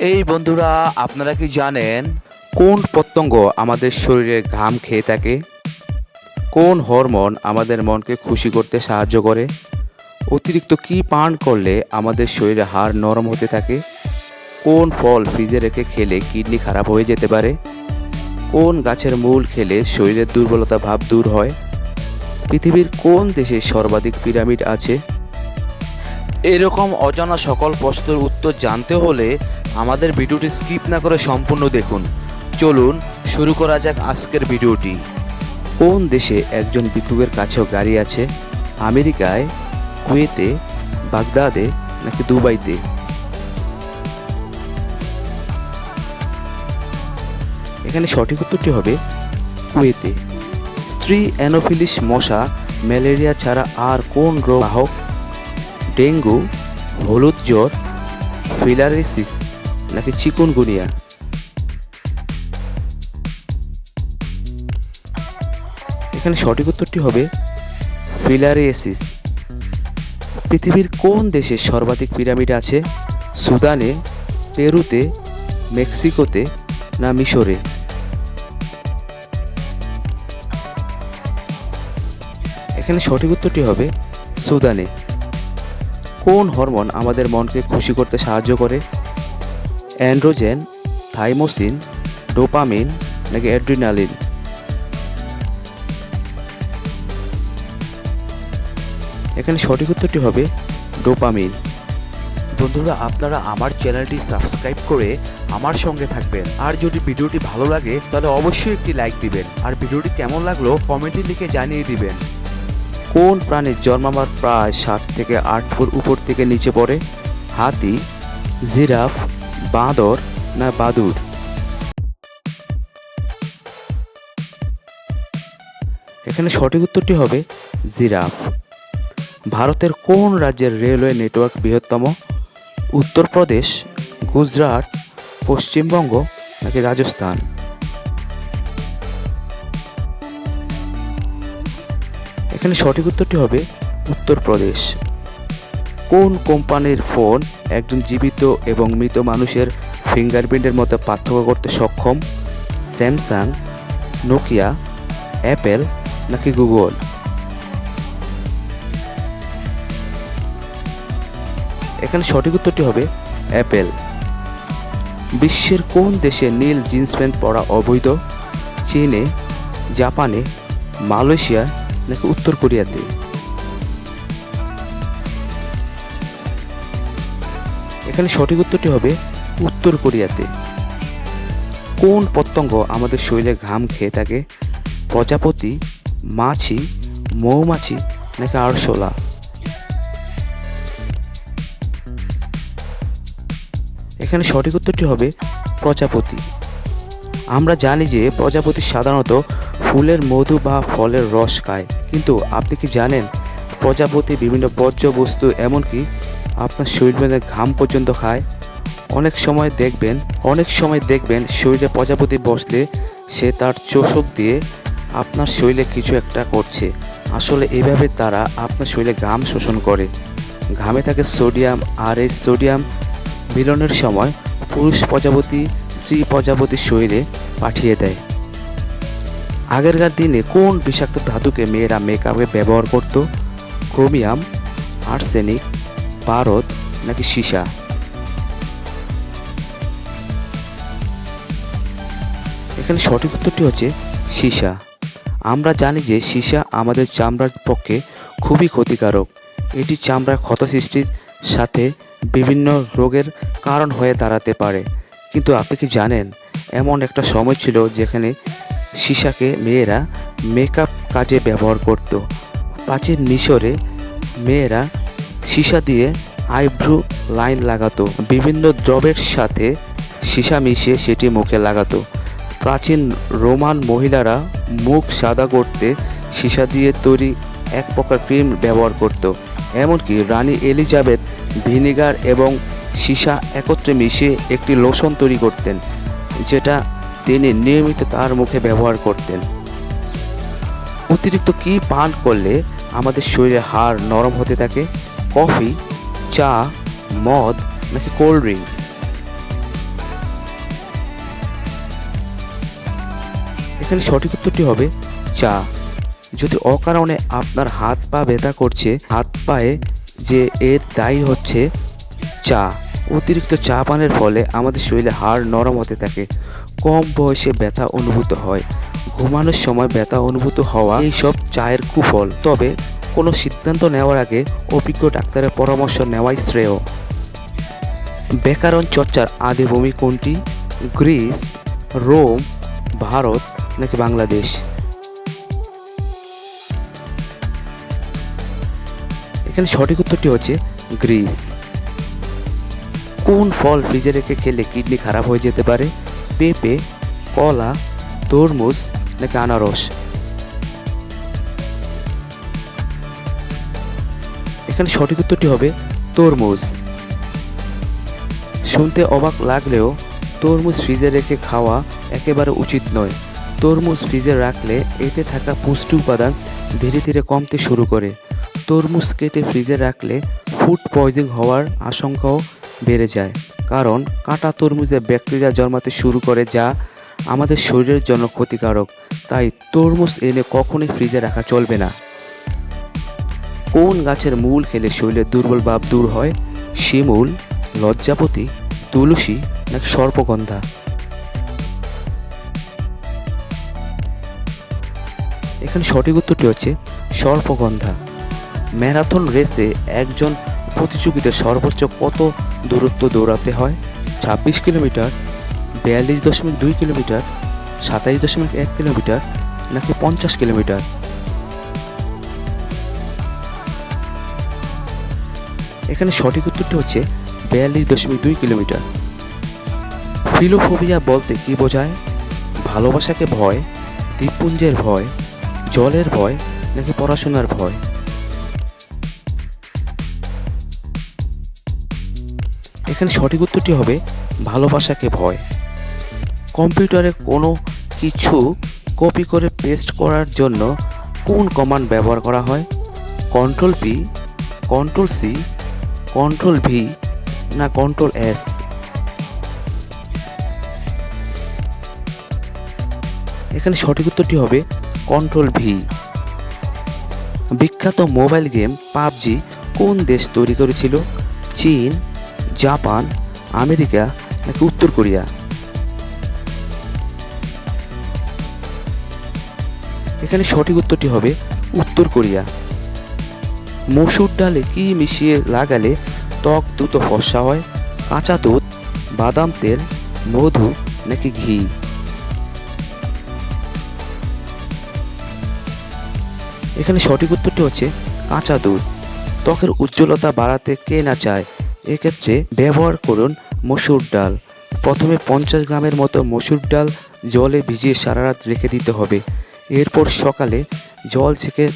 এই বন্ধুরা, আপনারা কি জানেন কোন পতঙ্গ আমাদের শরীরে ঘাম খেয়ে থাকে? কোন হরমোন আমাদের মনকে খুশি করতে সাহায্য করে? অতিরিক্ত কি পান করলে আমাদের শরীরে হাড় নরম হতে থাকে? কোন ফল ফ্রিজে রেখে খেলে কিডনি খারাপ হয়ে যেতে পারে? কোন গাছের মূল খেলে শরীরের দুর্বলতা ভাব দূর হয়? পৃথিবীর কোন দেশে সর্বাধিক পিরামিড আছে? এরকম অজানা সকল প্রশ্নের উত্তর জানতে হলে আমাদের ভিডিওটি স্কিপ না করে সম্পূর্ণ দেখুন। চলুন, শুরু করা যাক আজকের ভিডিওটি। কোন দেশে একজন ভিক্ষুকের কাছেও গাড়ি আছে? আমেরিকায়, কুয়েতে, বাগদাদে, নাকি দুবাইতে? এখানে সঠিক উত্তরটি হবে কুয়েতে। স্ত্রী অ্যানোফিলিস মশা, ম্যালেরিয়া ছাড়া আর কোন রোগ বাহক? ডেঙ্গু, হলুদ জ্বর, ফিলারিসিস। নাকি চিকুনগুনিয়া এখানে সঠিক উত্তরটি হবে ফিলারিয়েসিস পৃথিবীর কোন দেশে সর্বাধিক পিরামিড আছে? সুদানে, পেরুতে, মেক্সিকোতে না মিশরে? এখানে সঠিক উত্তরটি হবে সুদানে। কোন হরমোন আমাদের মনকে খুশি করতে সাহায্য করে? অ্যান্ড্রোজেন, থাইমোসিন, ডোপামিন নাকি অ্যাড্রিনালিন? এখানে সঠিক উত্তরটি হবে ডোপামিন। বন্ধুরা, আপনারা আমার চ্যানেলটি সাবস্ক্রাইব করে আমার সঙ্গে থাকবেন। আর যদি ভিডিওটি ভালো লাগে, তাহলে অবশ্যই একটি লাইক দিবেন। আর ভিডিওটি কেমন লাগল, কমেন্টে লিখে জানিয়ে দিবেন। কোন প্রাণীর জন্মাবার প্রায় সাত থেকে আট ফুট উপর থেকে নিচে পড়ে? হাতি, জিরাফ বাঁদর না বাদুর? এখানে সঠিক উত্তরটি হবে জিরাফ। ভারতের কোন রাজ্যের রেলওয়ে নেটওয়ার্ক বৃহত্তম? উত্তরপ্রদেশ, গুজরাট, পশ্চিমবঙ্গ নাকি রাজস্থান? এখানে সঠিক উত্তরটি হবে উত্তরপ্রদেশ। কোন কোম্পানির ফোন একজন জীবিত এবং মৃত মানুষের ফিঙ্গারপ্রিন্টের মতো পার্থক্য করতে সক্ষম? স্যামসাং, নোকিয়া, অ্যাপেল নাকি গুগল? এখানে সঠিক উত্তরটি হবে অ্যাপেল। বিশ্বের কোন দেশে নীল জিন্স প্যান্ট পরা অবৈধ? চীনে, জাপানে, মালয়েশিয়া নাকি উত্তর কোরিয়াতে? এখানে সঠিক উত্তরটি হবে উত্তর কোরিয়াতে। কোন পতঙ্গ আমাদের শরীরে ঘাম খেয়ে থাকে? প্রজাপতি, মাছি, মৌমাছি নাকি আরশোলা এখানে সঠিক উত্তরটি হবে প্রজাপতি। আমরা জানি যে প্রজাপতি সাধারণত ফুলের মধু বা ফলের রস খায়। কিন্তু আপনি কি জানেন প্রজাপতি বিভিন্ন বর্জ্য বস্তু এমনকি আপনার শরীর মেলে ঘাম পর্যন্ত খায়। অনেক সময় দেখবেন, অনেক সময় দেখবেন শরীরে প্রজাপতি বসলে সে তার চোষক দিয়ে আপনার শরীরে কিছু একটা করছে। আসলে এভাবে তারা আপনার শরীরে ঘাম শোষণ করে। ঘামে থাকে সোডিয়াম আর এই সোডিয়াম। মিলনের সময় পুরুষ প্রজাপতি, স্ত্রী প্রজাপতির শরীরে পাঠিয়ে দেয়। আগেরকার দিনে কোন বিষাক্ত ধাতুকে মেয়েরা মেকআপে ব্যবহার করত? ক্রোমিয়াম আর্সেনিক পারদ নাকি সীসা? এখানে সঠিক উত্তরটি হচ্ছে সীসা। আমরা জানি যে সীসা আমাদের চামড়ার পক্ষে খুবই ক্ষতিকারক। এটি চামড়ার ক্ষত সৃষ্টির সাথে বিভিন্ন রোগের কারণ হয়ে দাঁড়াতে পারে। কিন্তু আপনি কি জানেন, এমন একটা সময় ছিল যেখানে সীসাকে মেয়েরা মেকআপ কাজে ব্যবহার করত। প্রাচীন মিশরে মেয়েরা সীসা দিয়ে আইব্রু লাইন লাগাতো। বিভিন্ন দ্রবের সাথে সীসা মিশিয়ে সেটি মুখে লাগাতো। প্রাচীন রোমান মহিলারা মুখ সাদা করতে সীসা দিয়ে তৈরি এক প্রকার ক্রিম ব্যবহার করত। এমনকি রানী এলিজাবেথ ভিনেগার এবং সীসা একত্রে মিশিয়ে একটি লোশন তৈরি করতেন, যেটা তিনি নিয়মিত তার মুখে ব্যবহার করতেন। অতিরিক্ত কি পান করলে আমাদের শরীরে হাড় নরম হতে থাকে? কফি চা, মদ নাকি কোল্ড ড্রিঙ্কস? এখানে সঠিক উত্তরটি হবে চা। যদি অকারণে আপনার হাত পা ব্যথা করছে, হাত পায়ে যে এর দায়ী হচ্ছে, চা। অতিরিক্ত চা পানের ফলে আমাদের শরীরে হাড় নরম হতে থাকে, কম বয়সে ব্যথা অনুভূত হয়। ঘুমানোর সময় ব্যথা অনুভূত হওয়া এইসব চায়ের কুফল। তবে কোনো সিদ্ধান্ত নেওয়ার আগে অভিজ্ঞ ডাক্তারের পরামর্শ নেওয়াই শ্রেয়। ব্যাকরণ চর্চার আদিভূমি কোনটি? গ্রিস, রোম, ভারত নাকি বাংলাদেশ? এখানে সঠিক উত্তরটি হচ্ছে গ্রিস। কোন ফল ফ্রিজে রেখে খেলে কিডনি খারাপ হয়ে যেতে পারে? পেঁপে, কলা, তরমুজ নাকি আনারস? এখানে সঠিক উত্তরটি হবে তরমুজ। শুনতে অবাক লাগলেও তরমুজ ফ্রিজে রেখে খাওয়া একেবারে উচিত নয়। তরমুজ ফ্রিজে রাখলে এতে থাকা পুষ্টি উপাদান ধীরে ধীরে কমতে শুরু করে। তরমুজ কেটে ফ্রিজে রাখলে ফুড পয়জন হওয়ার আশঙ্কাও বেড়ে যায়। কারণ কাঁটা তরমুজে ব্যাকটেরিয়া জন্মাতে শুরু করে যা আমাদের শরীরের জন্য ক্ষতিকারক। তাই তরমুজ এনে কখনোই ফ্রিজে রাখা চলবে না। কোন গাছের মূল খেলে শরীরের দুর্বল ভাব দূর হয়? শিমুল লজ্জাপতি, তুলসী, নাকি সর্পগন্ধা? এখানে সঠিক উত্তরটি হচ্ছে সর্পগন্ধা। ম্যারাথন রেসে একজন প্রতিযোগিতা সর্বোচ্চ কত দূরত্ব দৌড়াতে হয়? ছাব্বিশ কিলোমিটার, বিয়াল্লিশ দশমিক দুই কিলোমিটার, সাতাইশ দশমিক এক কিলোমিটার, নাকি পঞ্চাশ কিলোমিটার? এখানে সঠিক উত্তরটি হচ্ছে বিয়াল্লিশ দশমিক দুই কিলোমিটার। ফিলোফোবিয়া বলতে কি বোঝায়? ভালোবাসাকে ভয়, দ্বীপপুঞ্জের ভয়, জলের ভয় নাকি পড়াশোনার ভয়? এখানে সঠিক উত্তরটি হবে ভালোবাসাকে ভয়। কম্পিউটারে কোনো কিছু কপি করে পেস্ট করার জন্য কোন কমান্ড ব্যবহার করা হয়? Control P, control C control V না কন্ট্রোল এস এখানে সঠিক উত্তরটি হবে কন্ট্রোল ভি বিখ্যাত মোবাইল গেম পাবজি কোন দেশ তৈরি করেছিল? চীন, জাপান, আমেরিকা নাকি উত্তর কোরিয়া? এখানে সঠিক উত্তরটি হবে উত্তর কোরিয়া। মসুর ডালে কি মিশিয়ে লাগালে ত্বক দ্রুত ফর্সা হয়? কাঁচা দুধ, বাদাম তেল, মধু নাকি ঘি? এখানে সঠিক উত্তরটি হচ্ছে কাঁচা দুধ। ত্বকের উজ্জ্বলতা বাড়াতে কে না চায়? এক্ষেত্রে ব্যবহার করুন মসুর ডাল। প্রথমে পঞ্চাশ গ্রামের মতো মসুর ডাল জলে ভিজিয়ে সারা রাত রেখে দিতে হবে। এরপর সকালে জল ছেঁকে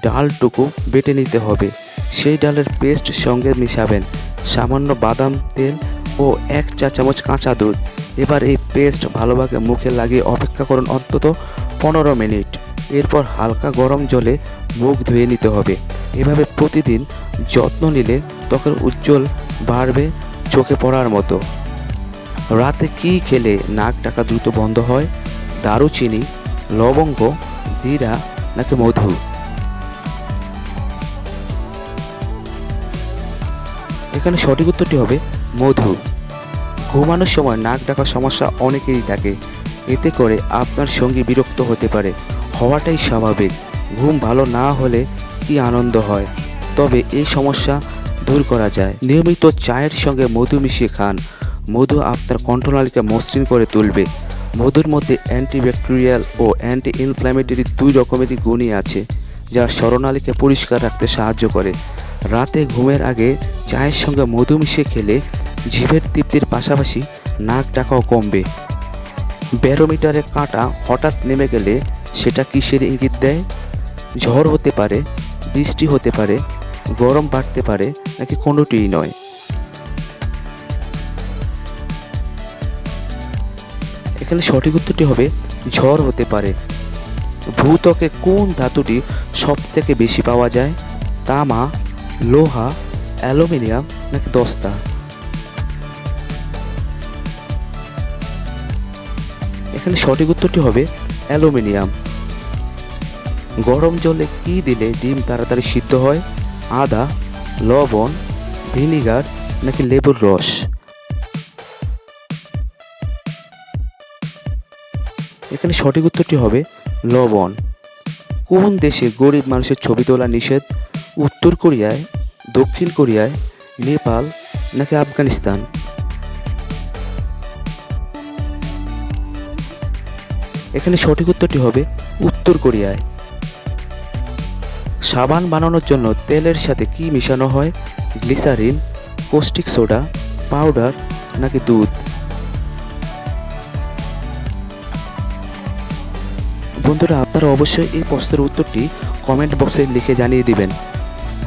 ডালটুকু বেটে নিতে হবে। সেই ডালের পেস্ট সঙ্গে মিশাবেন। সামান্য বাদাম, তেল ও এক চা চামচ কাঁচা দুধ। এবার এই পেস্ট ভালোভাবে মুখে লাগিয়ে অপেক্ষা করুন অন্তত পনেরো মিনিট। এরপর হালকা গরম জলে মুখ ধুয়ে নিতে হবে। এভাবে প্রতিদিন যত্ন নিলে ত্বকের উজ্জ্বল বাড়বে চোখে পড়ার মতো। রাতে কি খেলে নাক ডাকা দ্রুত বন্ধ হয়? দারুচিনি, লবঙ্গ, জিরা নাকি মধু? এখানে সঠিক উত্তরটি হবে মধু। ঘুমানোর সময় নাক ডাকার সমস্যা অনেকেরই থাকে। এতে করে আপনার সঙ্গী বিরক্ত হতে পারে। হওয়াটাই স্বাভাবিক। ঘুম ভালো না হলে কি আনন্দ হয়? তবে এই সমস্যা দূর করা যায়। নিয়মিত চায়ের সঙ্গে মধু মিশিয়ে খান। মধু আপনার কণ্ঠনালীকে মসৃণ করে তুলবে। মধুর মধ্যে অ্যান্টিব্যাকটেরিয়াল ও অ্যান্টি ইনফ্ল্যামেটরি দুই রকমেরই গুণই আছে, যা স্মরণালীকে পরিষ্কার রাখতে সাহায্য করে। রাতে ঘুমের আগে চায়ের সঙ্গে মধু মিশিয়ে খেলে জিভের তৃপ্তির পাশাপাশি নাক ডাকাও কমবে। ব্যারোমিটারে কাঁটা হঠাৎ নেমে গেলে সেটা কিসের ইঙ্গিত দেয়? ঝড় হতে পারে, বৃষ্টি হতে পারে, গরম বাড়তে পারে, নাকি কোনোটিই নয়? এখানে সঠিক উত্তরটি হবে, ঝড় হতে পারে। ভূত্বকে কোন ধাতুটি সব থেকে বেশি পাওয়া যায়? তামা লোহা, অ্যালুমিনিয়াম নাকি দস্তা? এখানে সঠিক উত্তরটি হবে অ্যালুমিনিয়াম। গরম জলে কি দিলে ডিম তাড়াতাড়ি সিদ্ধ হয়? আদা, লবণ, ভিনিগার নাকি লেবুর রস? এখানে সঠিক উত্তরটি হবে লবণ। কোন দেশে গরিব মানুষের ছবি তোলা নিষেধ? উত্তর কোরিয়ায়, দক্ষিণ কোরিয়ায়, নেপাল নাকি আফগানিস্তান? এখানে সঠিক উত্তরটি হবে উত্তর কোরিয়ায়। সাবান বানানোর জন্য তেলের সাথে কি মিশানো হয়? গ্লিসারিন কোস্টিক সোডা, পাউডার নাকি দুধ? বন্ধুরা, আপনারা অবশ্যই এই প্রশ্নের উত্তরটি কমেন্ট বক্সে লিখে জানিয়ে দিবেন।